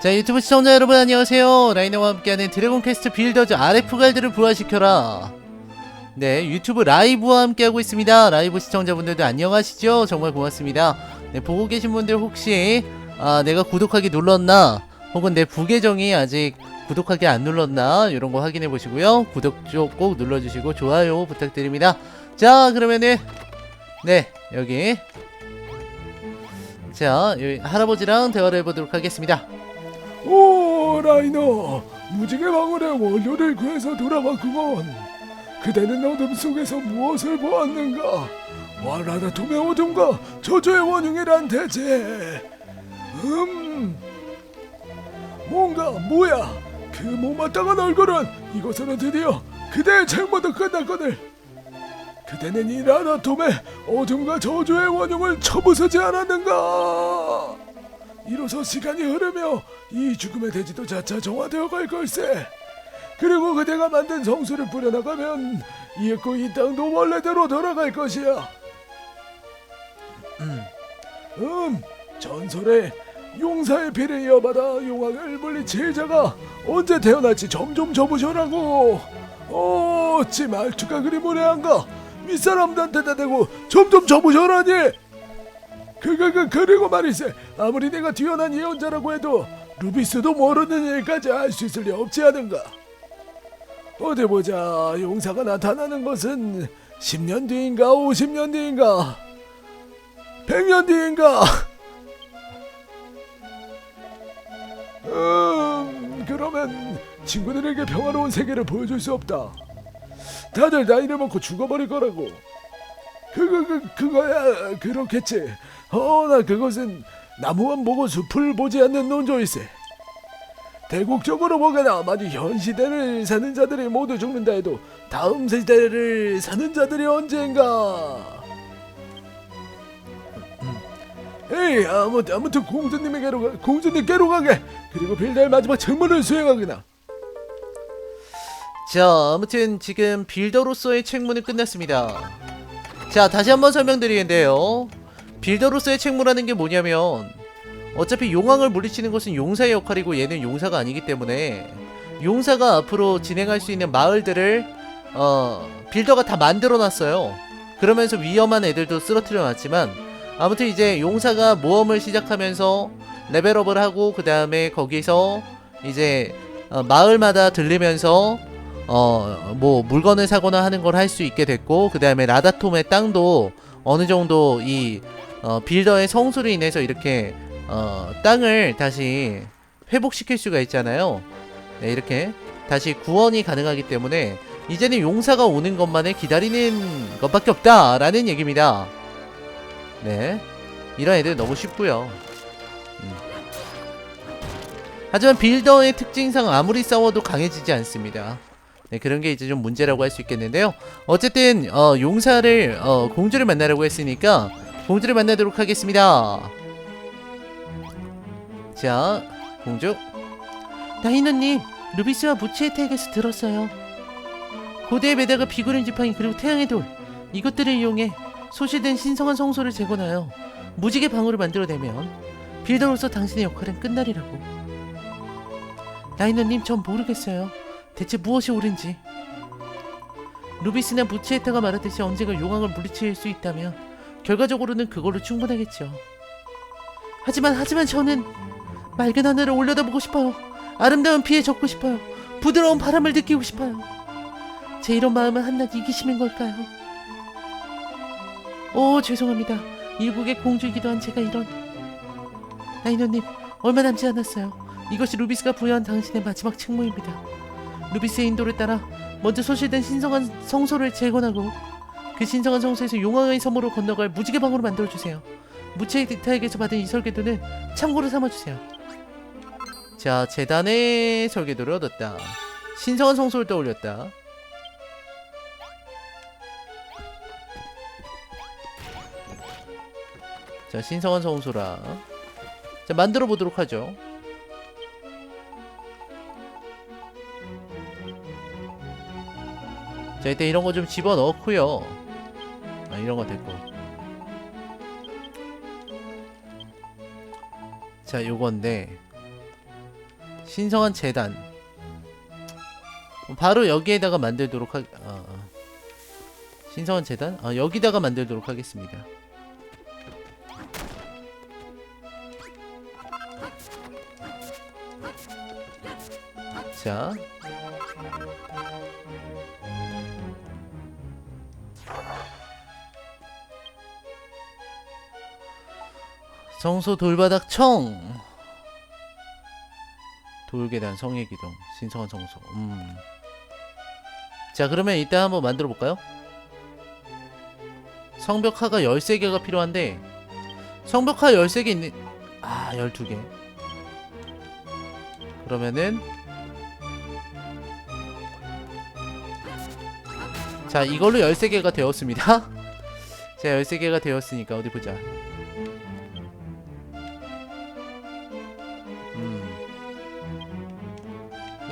자 유튜브 시청자 여러분 안녕하세요. 라이너와 함께하는 드래곤 퀘스트 빌더즈 RF 갈드를 부활시켜라. 네 유튜브 라이브와 함께하고 있습니다. 라이브 시청자분들도 안녕하시죠? 정말 고맙습니다. 네 보고 계신 분들 혹시 아 내가 구독하기 눌렀나? 혹은 내 부계정이 아직 구독하기 안 눌렀나? 이런 거 확인해 보시고요. 구독 쪽 꼭 눌러주시고 좋아요 부탁드립니다. 자 그러면은 네 여기. 자 여기 할아버지랑 대화를 해보도록 하겠습니다 오 라이너. 무지개 방울의 원료를 구해서 돌아왔구먼. 그대는 어둠 속에서 무엇을 보았는가? 와라다툼의 어둠과 저주의 원흉이란 대체. 음. 뭔가 뭐야? 그 못마땅한 얼굴은 이곳으로 드디어 그대의 책무도 끝났거늘. 그대는 이 라다톰의 어둠과 저주의 원흉을 처부수지 않았는가 이로써 시간이 흐르며 이 죽음의 대지도 자차 정화되어 갈 걸세. 그리고 그대가 만든 성수를 뿌려나가면 이윽고 이 땅도 원래대로 돌아갈 것이야. 음, 전설의 용사의 피를 이어받아 용왕을 물리칠 자가 언제 태어날지 점점 접으셔라고. 어, 지 말투가 그리 무례한가? 윗사람들한테 대대고 점점 접으셔라니. 그 그 그 그리고 말이세 아무리 내가 뛰어난 예언자라고 해도 루비스도 모르는 일까지 알 수 있을 리 없지 않은가? 어디 보자 용사가 나타나는 것은 10년 뒤인가 50년 뒤인가 100년 뒤인가? 음 그러면 친구들에게 평화로운 세계를 보여줄 수 없다. 다들 나이를 먹고 죽어버릴 거라고. 그거 그 그거야 그렇겠지. 허나 그것은 나무만 보고 숲을 보지 않는 논조일세. 대국적으로 보거나 만약 현 시대를 사는 자들이 모두 죽는다 해도 다음 세대를 사는 자들이 언젠가. 에이 아무 아무튼 공주님에게로 가, 공주님께로 가게 그리고 빌다의 마지막 책무를 수행하거나. 자, 아무튼 지금 빌더로서의 책무는 끝났습니다. 자, 다시 한번 설명드리는데요. 빌더로서의 책무라는 게 뭐냐면 어차피 용왕을 물리치는 것은 용사의 역할이고 얘는 용사가 아니기 때문에 용사가 앞으로 진행할 수 있는 마을들을 어, 빌더가 다 만들어 놨어요. 그러면서 위험한 애들도 쓰러뜨려 놨지만 아무튼 이제 용사가 모험을 시작하면서 레벨업을 하고 그 다음에 거기서 이제 어, 마을마다 들리면서 어 뭐 물건을 사거나 하는 걸 할 수 있게 됐고 그 다음에 라다톰의 땅도 어느 정도 이 어, 빌더의 성수로 인해서 이렇게 어, 땅을 다시 회복시킬 수가 있잖아요. 네, 이렇게 다시 구원이 가능하기 때문에 이제는 용사가 오는 것만을 기다리는 것밖에 없다라는 얘기입니다. 네, 이런 애들 너무 쉽고요. 음. 하지만 빌더의 특징상 아무리 싸워도 강해지지 않습니다. 네, 그런 게 이제 좀 문제라고 할 수 있겠는데요. 어쨌든 어, 용사를 어, 공주를 만나려고 했으니까 공주를 만나도록 하겠습니다. 자, 공주. 다이노님, 루비스와 무치의 택에서 들었어요. 고대의 메다가 비구름 지팡이 그리고 태양의 돌 이것들을 이용해 소실된 신성한 성소를 재건하여 무지개 방울을 만들어내면 빌더로서 당신의 역할은 끝나리라고. 다이노님, 전 모르겠어요. 대체 무엇이 옳은지. 루비스나 무치에타가 말하듯이 언젠가 용왕을 물리칠 수 있다면 결과적으로는 그걸로 충분하겠죠. 하지만 하지만 저는 맑은 하늘을 올려다보고 싶어요. 아름다운 비에 젖고 싶어요. 부드러운 바람을 느끼고 싶어요. 제 이런 마음은 한낱 이기심인 걸까요? 오 죄송합니다. 일국의 공주이기도 한 제가 이런 라이너님 얼마 남지 않았어요. 이것이 루비스가 부여한 당신의 마지막 책무입니다. 루비스의 인도를 따라 먼저 소실된 신성한 성소를 재건하고 그 신성한 성소에서 용왕의 섬으로 건너갈 무지개 방으로 만들어주세요. 무체의 딕타에게서 받은 이 설계도는 참고로 삼아주세요. 자, 재단의 설계도를 얻었다. 신성한 성소를 떠올렸다. 자, 신성한 성소라. 자, 만들어 보도록 하죠. 자 일단 이런 거 좀 집어 넣고요. 아 이런 거 됐고. 자 요건데 신성한 재단 바로 여기에다가 만들도록 하 아, 아. 신성한 재단? 아 여기다가 만들도록 하겠습니다 자 성소 돌바닥 청. 돌계단 성의 기둥 신성한 성소. 음. 자 그러면 이따 한번 만들어 볼까요? 성벽화가 13개가 필요한데 성벽화 13개 있는 아 12개. 그러면은 자 이걸로 13개가 되었습니다. 자 13개가 되었으니까 어디 보자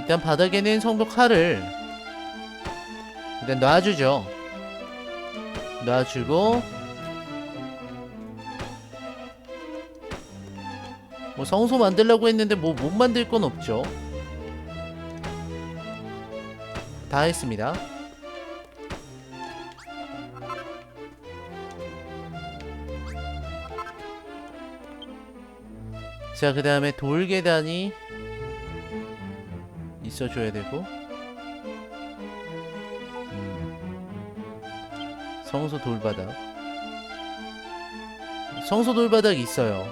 일단 바닥에는 성벽화를 일단 놔주죠. 놔주고 뭐 성소 만들려고 했는데 뭐 못 만들 건 없죠. 다 했습니다. 자, 그 다음에 돌계단이 있어줘야 되고, 음. 성소 돌바닥. 성소 돌바닥 있어요.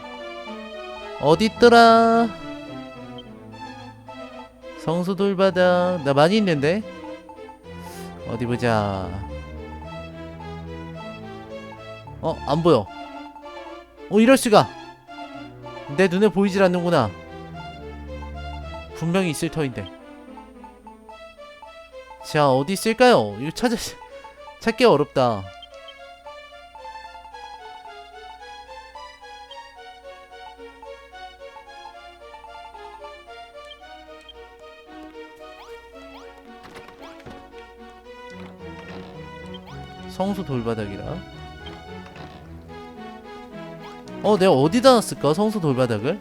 어딨더라? 성소 돌바닥. 나 많이 있는데? 어디 보자. 어, 안 보여. 어, 이럴 수가. 내 눈에 보이질 않는구나. 분명히 있을 터인데. 자, 어디 있을까요? 이거 찾아, 찾기 어렵다. 성수 돌바닥이라. 어, 내가 어디다 놨을까? 성수 돌바닥을?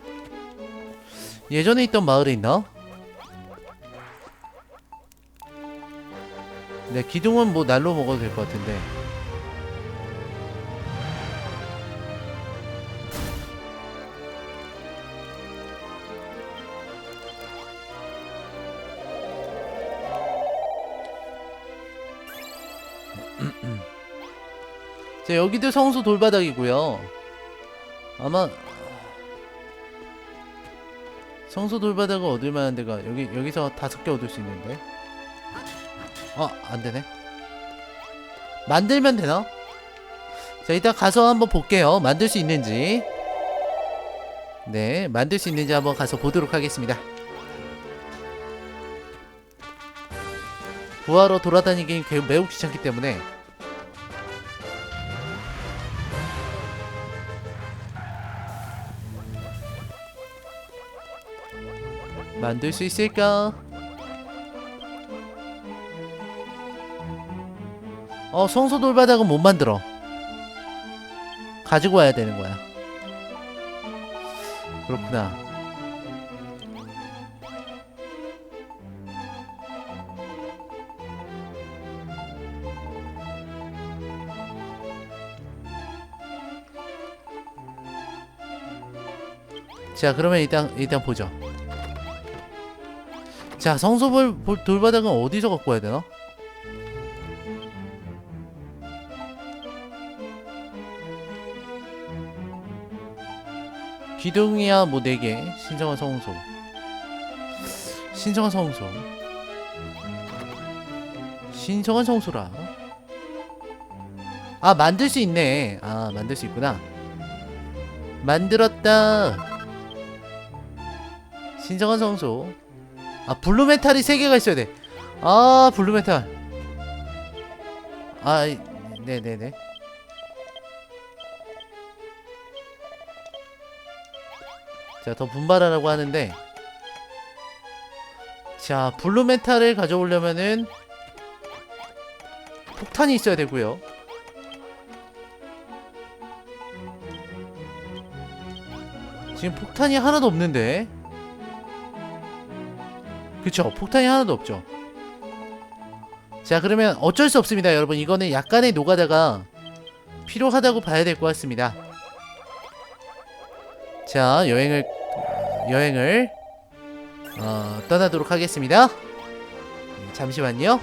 예전에 있던 마을에 있나? 네, 기둥은 뭐 날로 먹어도 될 것 같은데. 자, 여기도 성수 돌바닥이고요. 아마 성소 돌바닥을 얻을 만한 데가 여기 여기서 다섯 개 얻을 수 있는데 어 안 되네. 만들면 되나? 자 이따 가서 한번 볼게요. 만들 수 있는지. 네 만들 수 있는지 한번 가서 보도록 하겠습니다. 구하러 돌아다니기 개- 매우 귀찮기 때문에. 만들 수 있을까? 어, 성소 돌바닥은 못 만들어. 가지고 와야 되는 거야. 그렇구나. 자, 그러면 일단 일단 보죠. 자, 성소볼 볼- 돌바닥은 어디서 갖고 와야 되나? 기둥이야 뭐 4개. 신성한 성소. 신성한 성소. 신성한 성소라. 아 만들 수 있네. 아 만들 수 있구나. 만들었다. 신성한 성소. 아 블루메탈이 3개가 있어야 돼아 블루메탈. 아 이- 네네 네 자, 더 분발하라고 하는데 자, 블루메탈을 가져오려면은 폭탄이 있어야 되고요. 지금 폭탄이 하나도 없는데. 그쵸 폭탄이 하나도 없죠. 자 그러면 어쩔 수 없습니다 여러분. 이거는 약간의 노가다가 필요하다고 봐야 될 것 같습니다 자 여행을 여행을 어, 떠나도록 하겠습니다 네, 잠시만요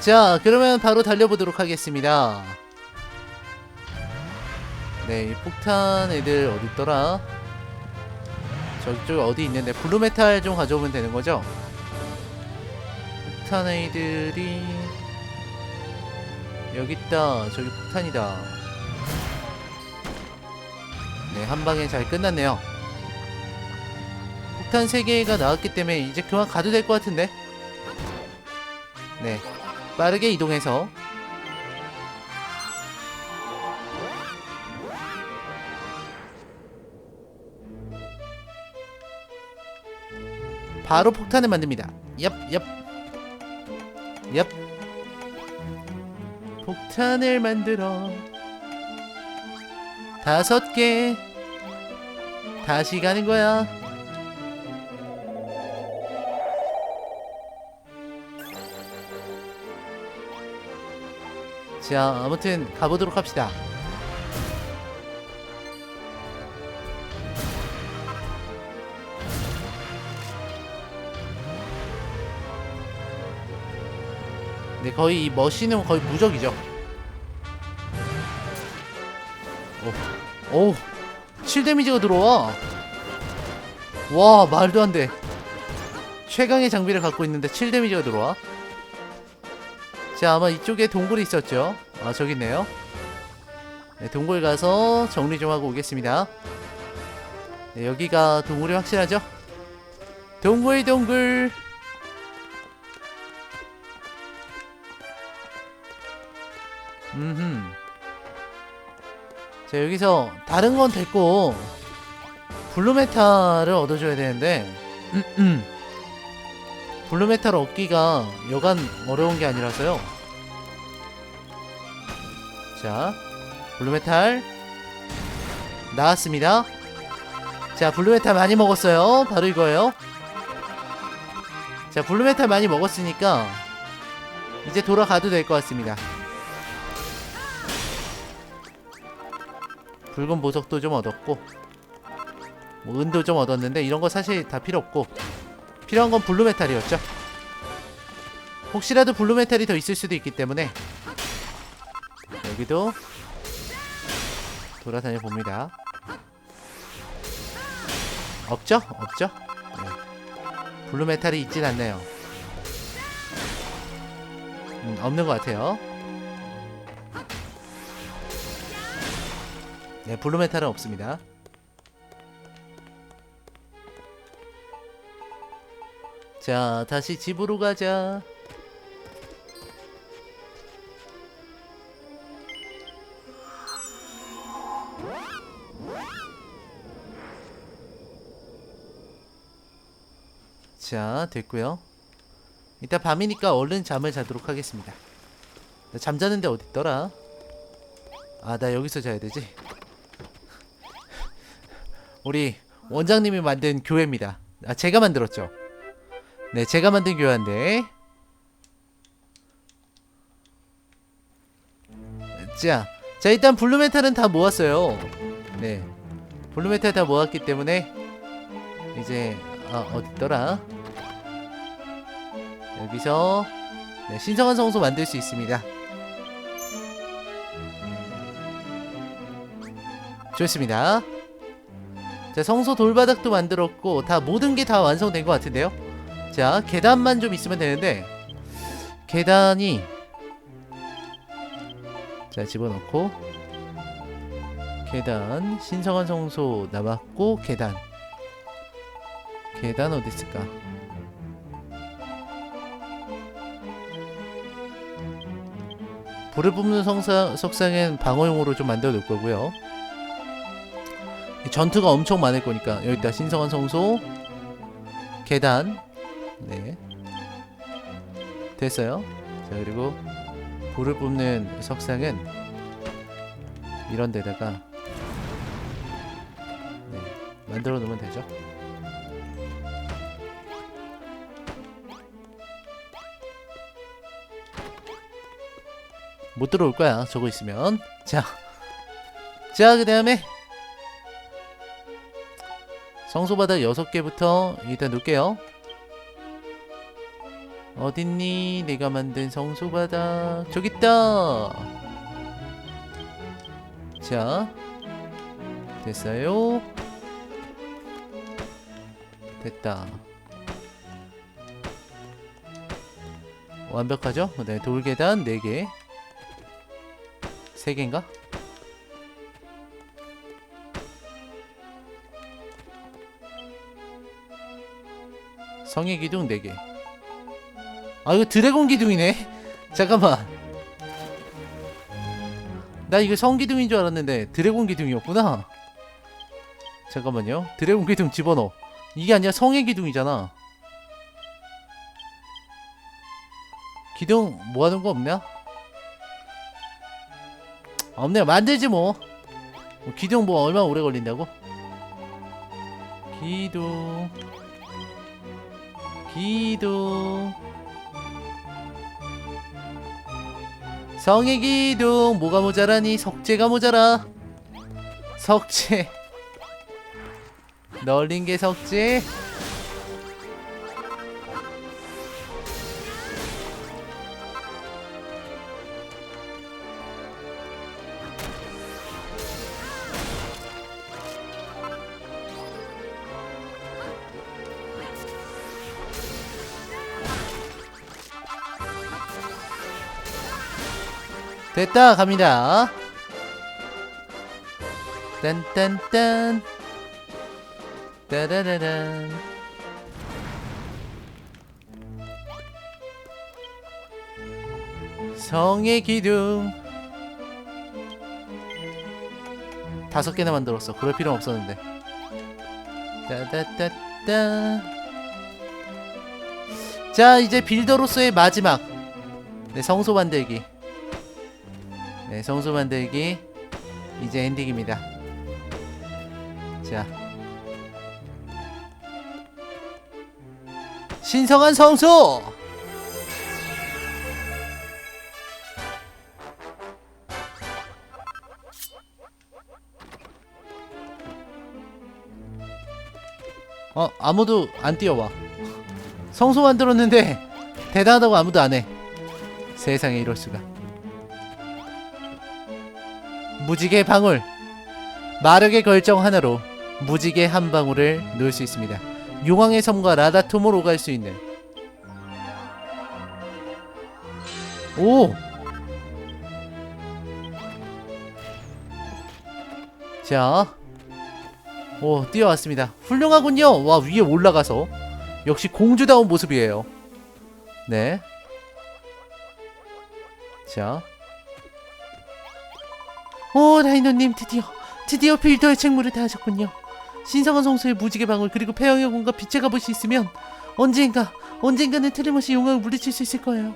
자 그러면 바로 달려보도록 하겠습니다 네, 이 폭탄 애들 어디 있더라? 저쪽 어디 있는데 블루메탈 좀 가져오면 되는 거죠? 폭탄 애들이 여기 있다. 저기 폭탄이다. 네, 한 방에 잘 끝났네요. 폭탄 3개가 나왔기 때문에 이제 그만 가도 될 것 같은데? 네, 빠르게 이동해서 바로 폭탄을 만듭니다. 얍, 얍. 얍. 폭탄을 만들어. 다섯 개. 다시 가는 거야. 자, 아무튼 가보도록 합시다. 네, 거의 이 머신은 거의 무적이죠. 오, 오, 7 데미지가 들어와. 와, 말도 안 돼. 최강의 장비를 갖고 있는데 7 데미지가 들어와. 자, 아마 이쪽에 동굴이 있었죠. 아, 저기 있네요. 네, 동굴 가서 정리 좀 하고 오겠습니다. 네, 여기가 동굴이 확실하죠? 동굴, 동굴. 음흠. 자 여기서 다른 건 됐고 블루메탈을 얻어줘야 되는데 음, 블루메탈 얻기가 여간 어려운 게 아니라서요. 자 블루메탈 나왔습니다. 자 블루메탈 많이 먹었어요. 바로 이거예요. 자 블루메탈 많이 먹었으니까 이제 돌아가도 될 것 같습니다 붉은 보석도 좀 얻었고 뭐 은도 좀 얻었는데 이런 거 사실 다 필요 없고 필요한 건 블루메탈이었죠 혹시라도 블루메탈이 더 있을 수도 있기 때문에 여기도 돌아다녀 봅니다 없죠? 없죠? 네. 블루메탈이 있진 않네요 음, 없는 것 같아요 네, 블루메탈은 없습니다. 자, 다시 집으로 가자. 자, 됐고요. 이따 밤이니까 얼른 잠을 자도록 하겠습니다. 나 잠자는데 어딨더라? 아, 나 여기서 자야 되지. 우리 원장님이 만든 교회입니다. 아, 제가 만들었죠. 네, 제가 만든 교회인데. 자, 자 일단 블루메탈은 다 모았어요. 네, 블루메탈 다 모았기 때문에 이제 아, 어딨더라? 여기서 네, 신성한 성소 만들 수 있습니다. 좋습니다. 자 성소 돌바닥도 만들었고 다 모든 게 다 완성된 것 같은데요? 자 계단만 좀 있으면 되는데 계단이 자 집어넣고 계단 신성한 성소 남았고 계단. 계단 어디 있을까? 불을 뿜는 성사, 석상엔 방어용으로 좀 만들어 놓을 거고요 전투가 엄청 많을 거니까 여기다 신성한 성소 계단 네 됐어요 자 그리고 불을 뿜는 석상은 이런 데다가 만들어 놓으면 되죠. 못 들어올 거야. 저거 있으면. 자. 자, 그 다음에 성소바닥 6개부터 일단 놓을게요. 어딨니? 내가 만든 성소바닥. 저기 있다. 자. 됐어요. 됐다. 완벽하죠? 네, 돌계단 4개. 3개인가? 성의 기둥 4개. 아, 이거 드래곤 기둥이네. 잠깐만. 나 이거 성 기둥인 줄 알았는데 드래곤 기둥이었구나. 잠깐만요. 드래곤 기둥 집어넣어. 이게 아니라 성의 기둥이잖아. 기둥 모아둔 거 없냐? 아, 없네요. 만들지 뭐. 뭐 기둥 뭐 얼마 나 오래 걸린다고? 기둥. 기둥. 성의 기둥 뭐가 모자라니 석재가 모자라. 석재. 널린 게 석재. 됐다 갑니다. 딴딴딴. 따라라란. 성의 기둥. 다섯 개나 만들었어. 그럴 필요 없었는데. 따따따따. 자 이제 빌더로서의 마지막. 네 성소 만들기 네, 성소 만들기 이제 엔딩입니다. 자, 신성한 성소. 어, 아무도 안 뛰어와. 성소 만들었는데 대단하다고 아무도 안 해. 세상에 이럴 수가. 무지개 방울 마력의 결정 하나로 무지개 한 방울을 넣을 수 있습니다. 용왕의 섬과 라다툼을 오갈 수 있는 오! 자, 오 뛰어왔습니다. 훌륭하군요. 와 위에 올라가서 역시 공주다운 모습이에요. 네. 자, 오 라이너님 드디어 드디어 빌더의 책무를 다하셨군요. 신성한 성소의 무지개 방울 그리고 폐왕의 공과 빛의 갑옷이 있으면 언젠가 언젠가는 틀림없이 용왕을 물리칠 수 있을 거예요.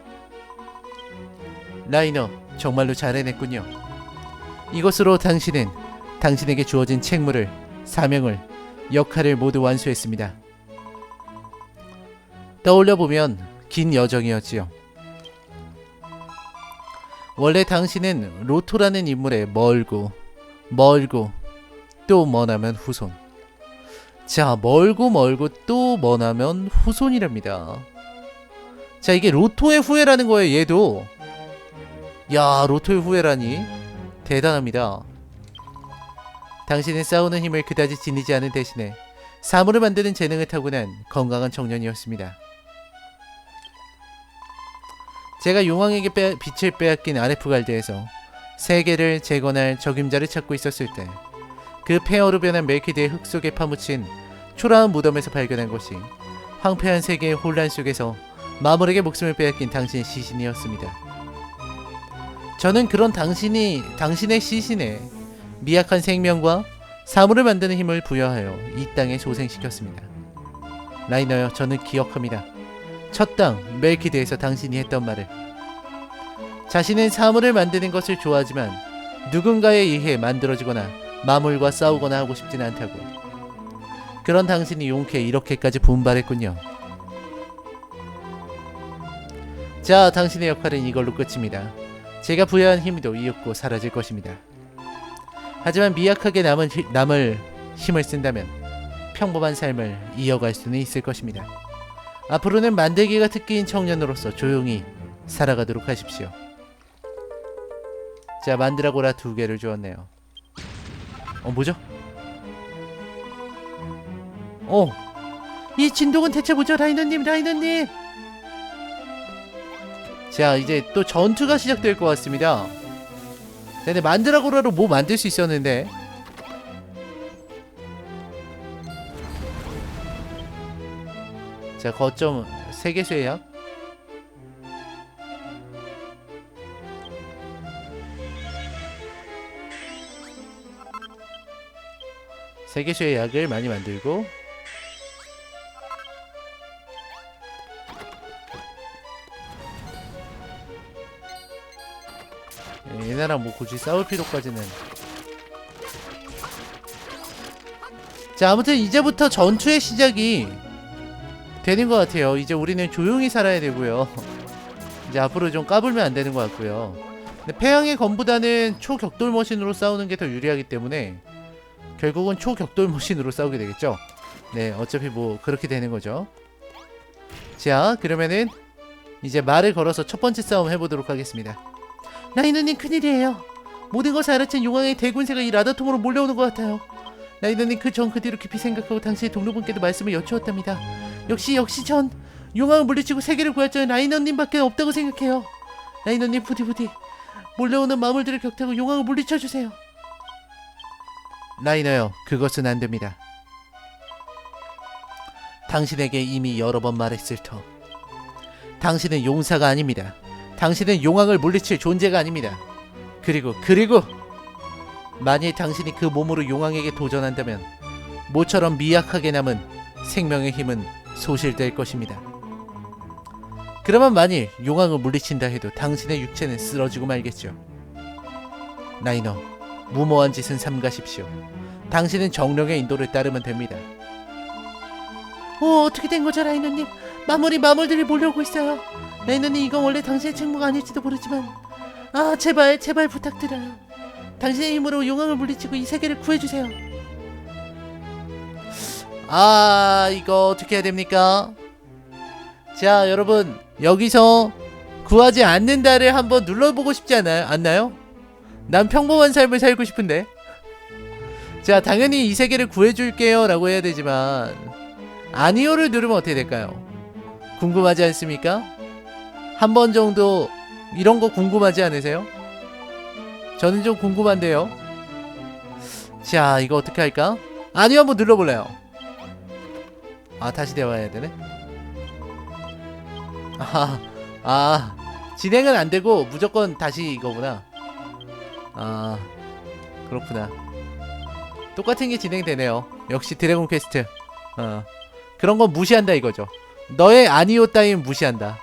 라이너 정말로 잘 해냈군요. 이것으로 당신은 당신에게 주어진 책무를 사명을 역할을 모두 완수했습니다. 떠올려 보면 긴 여정이었지요 원래 당신은 로토라는 인물의 멀고 멀고 또 머나면 후손. 자, 멀고 멀고 또 머나면 후손이랍니다. 자, 이게 로토의 후예라는 거예요, 얘도. 야, 로토의 후예라니. 대단합니다. 당신은 싸우는 힘을 그다지 지니지 않은 대신에 사물을 만드는 재능을 타고난 건강한 청년이었습니다. 제가 용왕에게 빼, 빛을 빼앗긴 아레프갈드에서 세계를 재건할 적임자를 찾고 있었을 때 그 폐허로 변한 멜키드의 흙 속에 파묻힌 초라한 무덤에서 발견한 것이 황폐한 세계의 혼란 속에서 마물에게 목숨을 빼앗긴 당신의 시신이었습니다. 저는 그런 당신이 당신의 시신에 미약한 생명과 사물을 만드는 힘을 부여하여 이 땅에 소생시켰습니다. 라이너여, 저는 기억합니다. 첫 땅 멜키드에서 당신이 했던 말을 자신은 사물을 만드는 것을 좋아하지만 누군가에 의해 만들어지거나 마물과 싸우거나 하고 싶진 않다고 그런 당신이 용케 이렇게까지 분발했군요. 자, 당신의 역할은 이걸로 끝입니다. 제가 부여한 힘도 이윽고 사라질 것입니다. 하지만 미약하게 남은 히- 남을 힘을 쓴다면 평범한 삶을 이어갈 수는 있을 것입니다. 앞으로는 만들기가 특기인 청년으로서 조용히 살아가도록 하십시오. 자, 만드라고라 두 개를 주었네요. 어, 뭐죠? 어, 이 진동은 대체 뭐죠, 라이너님, 라이너님? 자, 이제 또 전투가 시작될 것 같습니다. 네네, 만드라고라로 뭐 만들 수 있었는데. 자, 거점 세계수의 약. 세계수의 약을 많이 만들고 예, 얘네랑 뭐 굳이 싸울 필요까지는 자 아무튼 이제부터 전투의 시작이 되는 것 같아요 이제 우리는 조용히 살아야 되고요 이제 앞으로 좀 까불면 안 되는 것 같고요 근데 패양의 검보다는 초격돌 머신으로 싸우는 게 더 유리하기 때문에 결국은 초격돌 머신으로 싸우게 되겠죠 네 어차피 뭐 그렇게 되는 거죠 자 그러면은 이제 말을 걸어서 첫 번째 싸움 해보도록 하겠습니다 라이너님 큰일이에요. 모든 것을 알아챈 용왕의 대군세가 이 라다통으로 몰려오는 것 같아요. 라이너님 그 전그 뒤로 깊이 생각하고 당시의 동료분께도 말씀을 여쭈었답니다. 역시 역시 전 용왕을 물리치고 세계를 자는 라이너님밖에 없다고 생각해요. 라이너님 부디 부디 몰려오는 마물들을 격타고 용왕을 물리쳐 주세요. 라이너요, 그것은 안 됩니다. 당신에게 이미 여러 번 말했을 터. 당신은 용사가 아닙니다. 당신은 용왕을 물리칠 존재가 아닙니다. 그리고 그리고 만일 당신이 그 몸으로 용왕에게 도전한다면 모처럼 미약하게 남은 생명의 힘은 소실될 것입니다. 그러면 만일 용왕을 물리친다 해도 당신의 육체는 쓰러지고 말겠죠. 나이너, 무모한 짓은 삼가십시오. 당신은 정령의 인도를 따르면 됩니다. 어, 어떻게 된 거죠, 라이너님? 마무리 마물들이 몰려오고 있어요. 라이너님 이건 원래 당신의 책무가 아닐지도 모르지만 아 제발 제발 부탁드려요 당신의 힘으로 용왕을 물리치고 이 세계를 구해주세요 아 이거 어떻게 해야 됩니까 자 여러분 여기서 구하지 않는다를 한번 눌러보고 싶지 않아요? 않나요? 난 평범한 삶을 살고 싶은데 자 당연히 이 세계를 구해줄게요 라고 해야 되지만 아니요를 누르면 어떻게 될까요? 궁금하지 않습니까? 한 번 정도 이런 거 궁금하지 않으세요? 저는 좀 궁금한데요. 자, 이거 어떻게 할까? 아니요, 한번 눌러볼래요. 아, 다시 대화해야 되네. 아, 아, 진행은 안 되고 무조건 다시 이거구나. 아, 그렇구나. 똑같은 게 진행되네요. 역시 드래곤 퀘스트. 어, 그런 건 무시한다 이거죠. 너의 아니오 따윈 무시한다.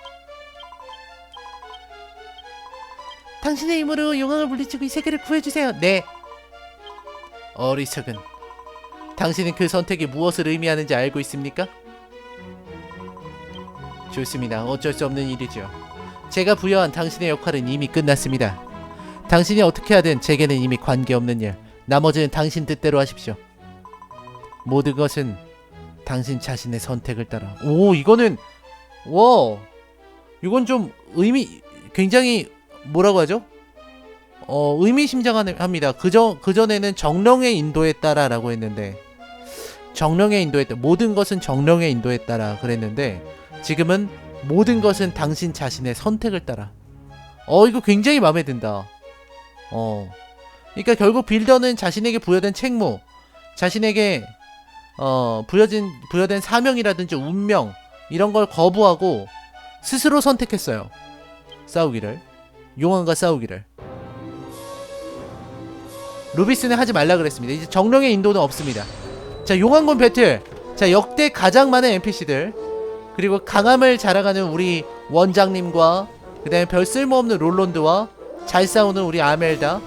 당신의 힘으로 용왕을 물리치고 이 세계를 구해주세요. 네. 어리석은. 당신은 그 선택이 무엇을 의미하는지 알고 있습니까? 좋습니다. 어쩔 수 없는 일이죠. 제가 부여한 당신의 역할은 이미 끝났습니다. 당신이 어떻게 하든 제게는 이미 관계없는 일. 나머지는 당신 뜻대로 하십시오. 모든 것은 당신 자신의 선택을 따라. 오, 이거는 와. 이건 좀 의미 굉장히 뭐라고 하죠? 어, 의미심장합니다. 그전 그전에는 정령의 인도에 따라라고 했는데 정령의 인도에 따라 모든 것은 정령의 인도에 따라 그랬는데 지금은 모든 것은 당신 자신의 선택을 따라. 어, 이거 굉장히 마음에 든다. 어. 그러니까 결국 빌더는 자신에게 부여된 책무, 자신에게 어, 부여진 부여된 사명이라든지 운명 이런 걸 거부하고 스스로 선택했어요. 싸우기를. 용왕과 싸우기를. 루비스는 하지 말라 그랬습니다. 이제 정령의 인도는 없습니다. 자, 용왕군 배틀. 자, 역대 가장 많은 NPC들. 그리고 강함을 자랑하는 우리 원장님과 그 다음에 별 쓸모없는 롤론드와 잘 싸우는 우리 아멜다.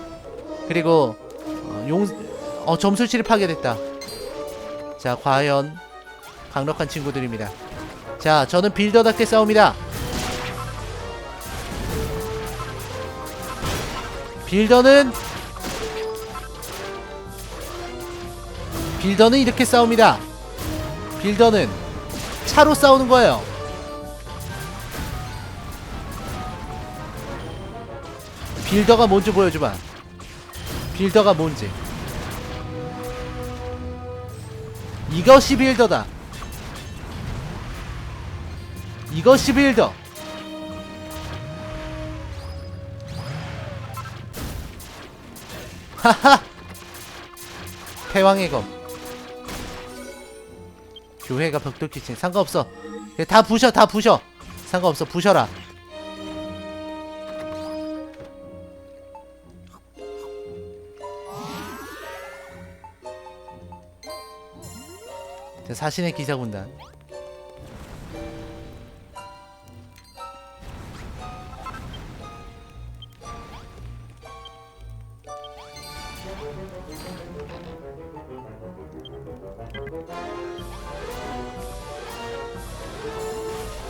그리고 어, 용 어, 점술실이 파괴됐다. 자 과연 강력한 친구들입니다 자 저는 빌더답게 싸웁니다 빌더는 빌더는 이렇게 싸웁니다. 빌더는 차로 싸우는 거예요. 빌더가 뭔지 보여줘봐 빌더가 뭔지. 이것이 빌더다. 이것이 빌더. 하하! 패왕의 검 교회가 벽돌 키친. 상관없어. 얘다 부셔 다 부셔. 상관없어. 부셔라. 자, 사신의 기사군단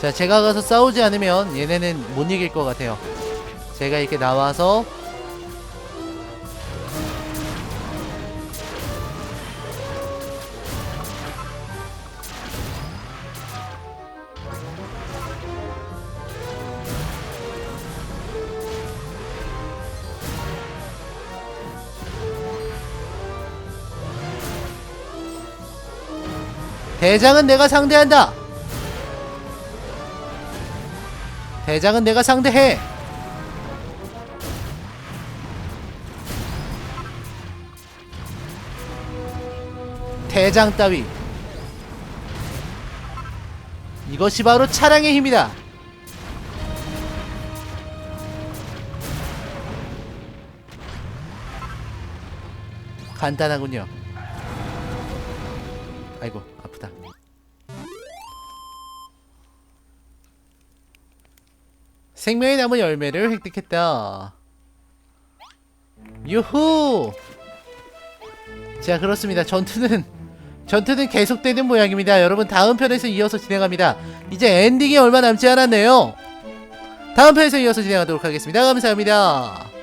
자 제가 가서 싸우지 않으면 얘네는 못 이길 것 같아요. 제가 이렇게 나와서 대장은 내가 상대한다 대장은 내가 상대해. 대장 따위. 이것이 바로 차량의 힘이다. 간단하군요. 생명의 나무 열매를 획득했다. 유후! 자, 그렇습니다. 전투는, 전투는 계속되는 모양입니다. 여러분, 다음 편에서 이어서 진행합니다. 이제 엔딩이 얼마 남지 않았네요. 다음 편에서 이어서 진행하도록 하겠습니다. 감사합니다.